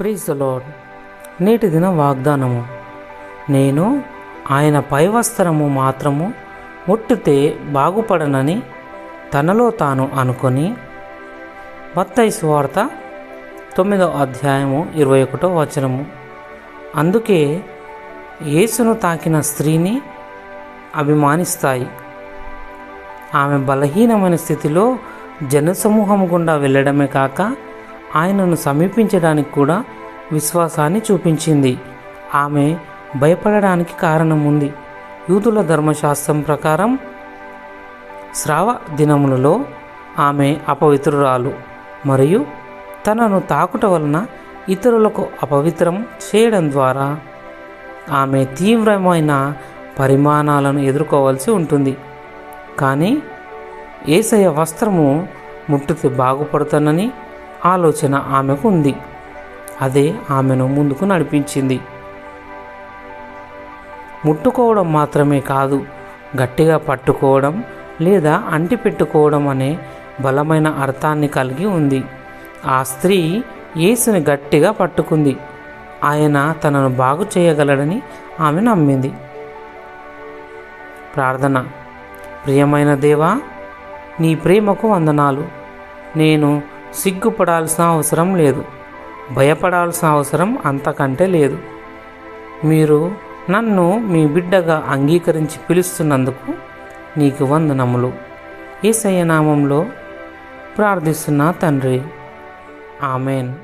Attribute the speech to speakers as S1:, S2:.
S1: ప్రీజ్ load నేటి దిన వాగ్దానము. నేను ఆయన పైవస్త్రము మాత్రము ముట్టితే బాగుపడనని తనలో తాను అనుకొని మత్తయి సువార్త తొమ్మిదో అధ్యాయము ఇరవై ఒకటో వచనము. అందుకే యేసును తాకిన స్త్రీని అభిమానిస్తాయి. ఆమె బలహీనమైన స్థితిలో జనసమూహం గుండా వెళ్ళడమే కాక ఆయనను సమీపించడానికి కూడా విశ్వాసాన్ని చూపించింది. ఆమె భయపడడానికి కారణం ఉంది యూదుల ధర్మశాస్త్రం ప్రకారం శ్రావ దినములలో ఆమె అపవిత్రురాలు మరియు తనను తాకుట వలన ఇతరులకు అపవిత్రం చేయడం ద్వారా ఆమె తీవ్రమైన పరిమాణాలను ఎదుర్కోవాల్సి ఉంటుంది. కానీ ఏసయ వస్త్రము ముట్టుకి బాగుపడుతానని ఆలోచన ఆమెకు ఉంది. అదే ఆమెను ముందుకు నడిపించింది. ముట్టుకోవడం మాత్రమే కాదు గట్టిగా పట్టుకోవడం లేదా అంటిపెట్టుకోవడం అనే బలమైన అర్థాన్ని కలిగి ఉంది. ఆ స్త్రీ యేసుని గట్టిగా పట్టుకుంది. ఆయన తనను బాగు చేయగలడని ఆమె నమ్మింది. ప్రార్థన. ప్రియమైన దేవా నీ ప్రేమకు వందనాలు. నేను సిగ్గుపడాల్సిన అవసరం లేదు. భయపడాల్సిన అవసరం అంతకంటే లేదు. మీరు నన్ను మీ బిడ్డగా అంగీకరించి పిలుస్తున్నందుకు నీకు వందనములు. ఈ సయనామంలో ప్రార్థిస్తున్నా తండ్రి. ఆమెన్.